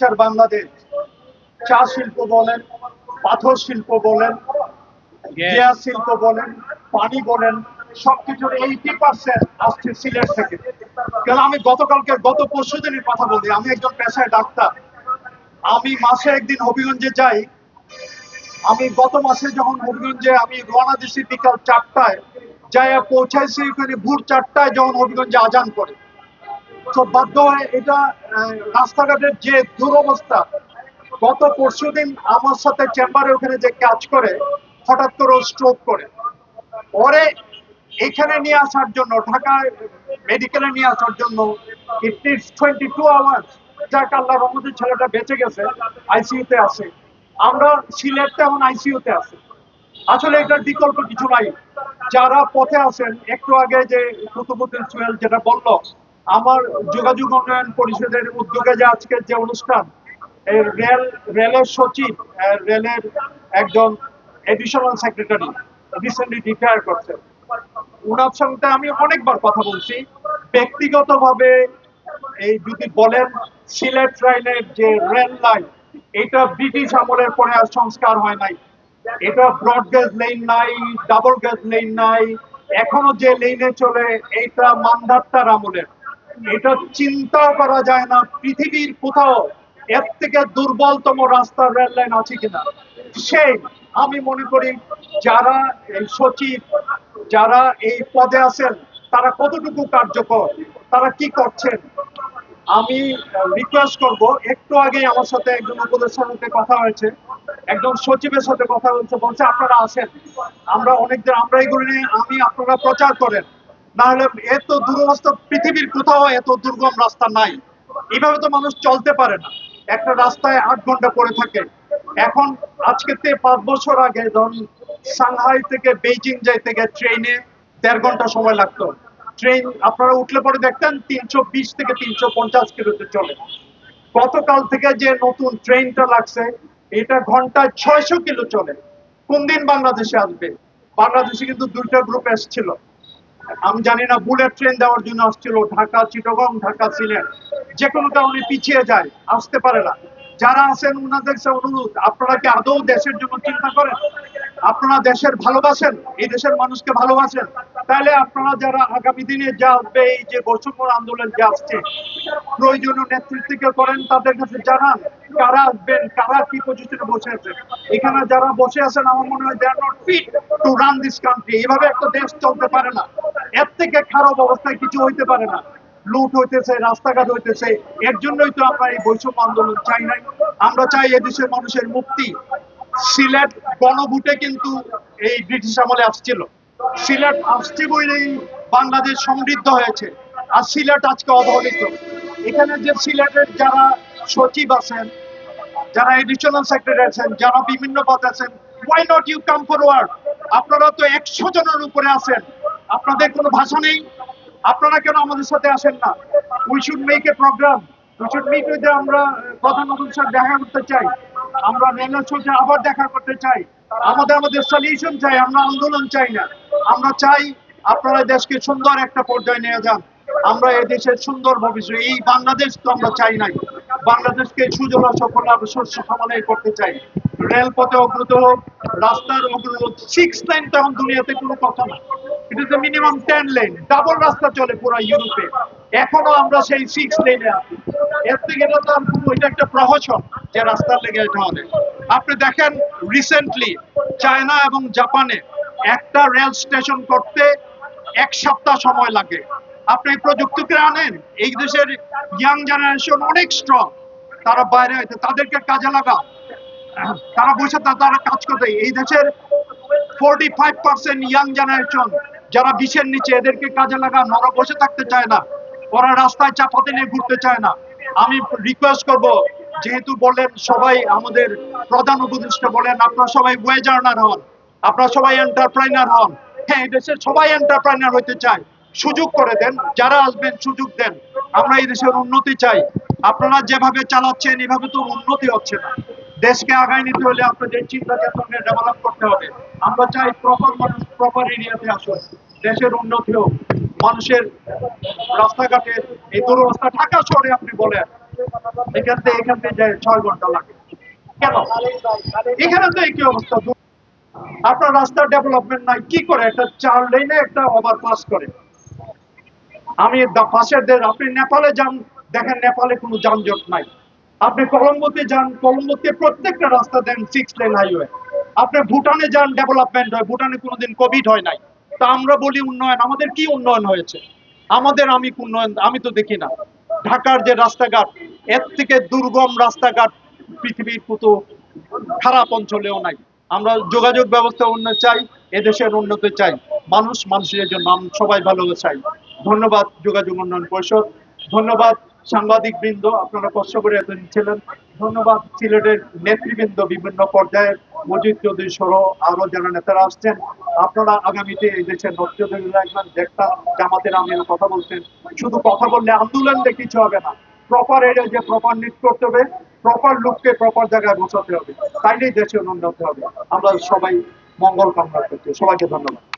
Future Bangladesh. চা শিল্প বলেন পাথর শিল্প বলেন গ্যাস শিল্প বলেন পানি বলেন সবকিছুর এইটি পার্সেন্ট আসছে সিলেট থেকে। কেন আমি গতকালকে গত পরশু দিনের কথা বলি আমি একজন পেশায় ডাক্তার। আমি মাসে একদিন হবিগঞ্জে যাই। আমি গত মাসে যখন হবিগঞ্জে আমি রওনা দিছি বিকাল চারটায় যাই পৌঁছাইছি ওখানে ভোর চারটায় যখন হবিগঞ্জে আজান করে তো বাধ্য হয়ে এটা রাস্তাঘাটের যে দুরবস্থা, গত পরশু দিন আমার সাথে চেম্বারে ওখানে যে কাজ করে, হঠাৎ করে স্ট্রোক করে। পরে এখানে নিয়ে আসার জন্য, ঢাকায় মেডিকেলে নিয়ে আসার জন্য টোয়েন্টি টু আওয়ার্স যাক আল্লাহ রহমতের ছেলেটা বেঁচে গেছে আইসিইউতে আছে। আমরা সিলেটে এখন আইসিইউতে আছি। আসলে এটার বিকল্প কিছু নাই। যারা পথে আছেন, একটু আগে যে কুতুবুদ্দিন সোহেল যেটা বলল আমার যোগাযোগ উন্নয়ন পরিষদের উদ্যোগে যে আজকের যে অনুষ্ঠান, এই রেল, রেলের সচিব রেলের একজন এডিশনাল সেক্রেটারি রিসেন্টলি রিটায়ার করছেন। ওনার সঙ্গে আমি অনেকবার কথা বলছি। ব্যক্তিগতভাবে এই যদি বলেন, সিলেট লাইনের যে রেল লাইন, এটা ব্রিটিশ আমলের পরে আর সংস্কার হয় নাই। এটা ব্রড গেজ লেন নাই, ডাবল গেজ লেন নাই। এখনও যে লেনে চলে, এইটা মান্দাত্তার আমলের। এটা চিন্তাও করা যায় না, পৃথিবীর কোথাও এর থেকে দুর্বলতম রাস্তার রেল লাইন আছে কিনা। সেই আমি মনে করি যারা এই সচিব, যারা এই পদে আছেন, তারা কতটুকু কার্যকর, তারা কি করছেন? আমি রিকোয়েস্ট করব, একটু আগে আমার সাথে একজন উপদেষ্টার সাথে কথা হয়েছে, একজন সচিবের সাথে কথা হয়েছে, বলছে আপনারা আছেন আমরা অনেকদিন, আমরা এগুলো নিয়ে, আমি আপনারা প্রচার করেন। না হলে এত দুরবস্থা পৃথিবীর কোথাও এত দুর্গম রাস্তা নাই। এভাবে তো মানুষ চলতে পারে না। একটা রাস্তায় আট ঘণ্টা পড়ে থাকে। এখন আজকে তে পাঁচ বছর আগে ধরুন সাংহাই থেকে বেইজিং যাইতে গিয়ে ট্রেনে দেড় ঘণ্টা সময় লাগতো। ট্রেন আপনারা উঠলে পরে দেখতেন তিনশো বিশ থেকে তিনশো পঞ্চাশ কিলোতে চলে। গতকাল থেকে যে নতুন ট্রেনটা লাগছে, এটা ঘন্টায় ছয়শো কিলো চলে। কোন দিন বাংলাদেশে আসবে? বাংলাদেশে কিন্তু দুইটা গ্রুপ এসেছিল। আমি জানি না, বুলেট ট্রেন দেওয়ার জন্য আসছিল, ঢাকা, চিটগং, ঢাকা, সিলেট। যে কোনো কারণে পিছিয়ে যায়, আসতে পারে না। যারা আছেন ওনাদের অনুরোধ, আপনারা কি আদৌ দেশের জন্য চিন্তা করেন? আপনারা দেশের ভালোবাসেন, এই দেশের মানুষকে ভালোবাসেন। তাহলে আপনারা যারা আগামী দিনে যা আসবে এই যে বৈষম্য আন্দোলন যে আসছে, প্রয়োজনীয় নেতৃত্বকে করেন, তাদের কাছে জানান কারা আসবেন, কারা কি পজিশনে বসে আছেন। এখানে যারা বসে আছেন, আমার মনে হয় they are not fit to run this country এভাবে একটা দেশ চলতে পারে না। এর থেকে খারাপ অবস্থায় কিছু হইতে পারে না। লুট হইতেছে, রাস্তাঘাট হইতেছে। এর জন্যই তো আমরা এই বৈষম্য আন্দোলন চাই নাই। আমরা চাই এদেশের মানুষের মুক্তি। সিলেট গণভোটে কিন্তু এই ব্রিটিশ আমলে আসছিল। সিলেট আসছে বলেই বাংলাদেশ সমৃদ্ধ হয়েছে। আর সিলেট আজকে অবহেলিত। এখানে যে সিলেটের যারা সচিব আছেন যারা এডিশনাল সেক্রেটারি আছেন যারা বিভিন্ন পদ আছেন why not you come forward আপনারা তো একশো জনের উপরে আছেন। আপনাদের কোনো ভাষা নেই। আপনারা কেন আমাদের সাথে আসেন না? We should make a programme we should meet with আমরা আহ, প্রধান অতিথির সাথে দেখা করতে চাই। আমরা রেলের সাথে আবার দেখা করতে চাই। আমাদের আমাদের সলিউশন চাই, আমরা আন্দোলন চাই না। আমরা চাই আপনারা দেশকে সুন্দর একটা পর্যায়ে নিয়ে যান। আমরা এই দেশের সুন্দর ভবিষ্যৎ, এই বাংলাদেশ তো আমরা চাই নাই। বাংলাদেশকে সুজলা সফল শস্য সমালয় করতে চাই। রেলপথে অগ্রত হোক, রাস্তার অগ্রত সিক্স লাইন তো এখন দুনিয়াতে কোনো কথা না। It is minimum ten lane double রাস্তা চলে পুরো ইউরোপে এখনও আমরা সেই সিক্স লেনে আছি। এর থেকে এটা তো এটা একটা প্রহসন। যে রাস্তার লেগে এটা হবে। আপনি দেখেন রিসেন্টলি চায়না এবং জাপানে একটা রেল স্টেশন করতে এক সপ্তাহ সময় লাগে। আপনি এই প্রযুক্তিকে আনেন, এই দেশের ইয়াং জেনারেশন অনেক স্ট্রং তারা বাইরে হইতে তাদেরকে কাজে লাগা তারা বসে তারা কাজ করতে এই দেশের forty five percent young generation যারা বিশের নিচে, এদেরকে কাজে লাগান। ওরা বসে থাকতে চায় না। ওরা রাস্তায় চাপাতে নিয়ে ঘুরতে চায় না। আমি রিকোয়েস্ট করব যেহেতু বলেন সবাই আমাদের প্রধান উপদেষ্টা বলেন, আপনারা সবাই ওয়ে জার্নার হন, আপনারা সবাই এন্টারপ্রাইনার হন। হ্যাঁ এই দেশের সবাই এন্টারপ্রাইনার হইতে চায়। সুযোগ করে দেন, যারা আসবেন সুযোগ দেন। আমরা এই দেশের উন্নতি চাই। আপনারা যেভাবে চালাচ্ছেন, এভাবে তো উন্নতি হচ্ছে না। দেশকে আগায় নিতে হলে আপনাদের চিন্তা চেতনা ডেভেলপ করতে হবে। আমরা চাই প্রপার মানুষ প্রপার এরিয়াতে আসুন। দেশের উন্নতি হোক। মানুষের রাস্তাঘাটের এই দুরবস্থা ঢাকা শহরে আপনি বলেন। এখান থেকে এখান থেকে ছয় ঘণ্টা লাগে। কেন? এখানে তো একই অবস্থা। আপনার রাস্তার ডেভেলপমেন্ট নাই, কি করে? একটা চার লেনে একটা ওভারপাস করে। আমি পাশের দেশ, আপনি নেপালে যান, দেখেন নেপালে কোনো যানজট নাই। আপনি কলম্বোতে যান, কলম্বোতে প্রত্যেকটা রাস্তা দেন সিক্স লেন হাইওয়ে আপনি ভুটানে যান ডেভেলপমেন্ট হয়। ভুটানে কোনোদিন কোভিড হয় নাই। তা আমরা বলি উন্নয়ন। আমাদের কি উন্নয়ন হয়েছে? আমাদের আমি উন্নয়ন আমি তো দেখি না। ঢাকার যে রাস্তাঘাট এর থেকে দুর্গম রাস্তাঘাট পৃথিবীর কত খারাপ অঞ্চলেও নাই। আমরা যোগাযোগ ব্যবস্থা উন্নত চাই, এদেশের উন্নতি চাই। মানুষ মানুষের জন্য আমরা সবাই ভালো চাই। ধন্যবাদ যোগাযোগ উন্নয়ন পরিষদ। ধন্যবাদ সাংবাদিক বৃন্দ আপনারা কষ্ট করে এতদিন ছিলেন। ধন্যবাদ সিলেটের নেতৃবৃন্দ বিভিন্ন পর্যায়ে মজিদ চৌধুরী সহ আরও যারা নেতারা আসছেন। আপনারা আগামীতে এই দেশের নজরুল রাখবেন দেখতাম জামাতের আমির কথা বলছেন। শুধু কথা বললে আন্দোলন দিয়ে কিছু হবে না। প্রপার এরিয়া যে প্রপার নিট করতে হবে প্রপার লোককে প্রপার জায়গায় বসাতে হবে। তাইলেই দেশের উন্নতি হবে। আমরা সবাই মঙ্গল কামনা করছি। সবাইকে ধন্যবাদ।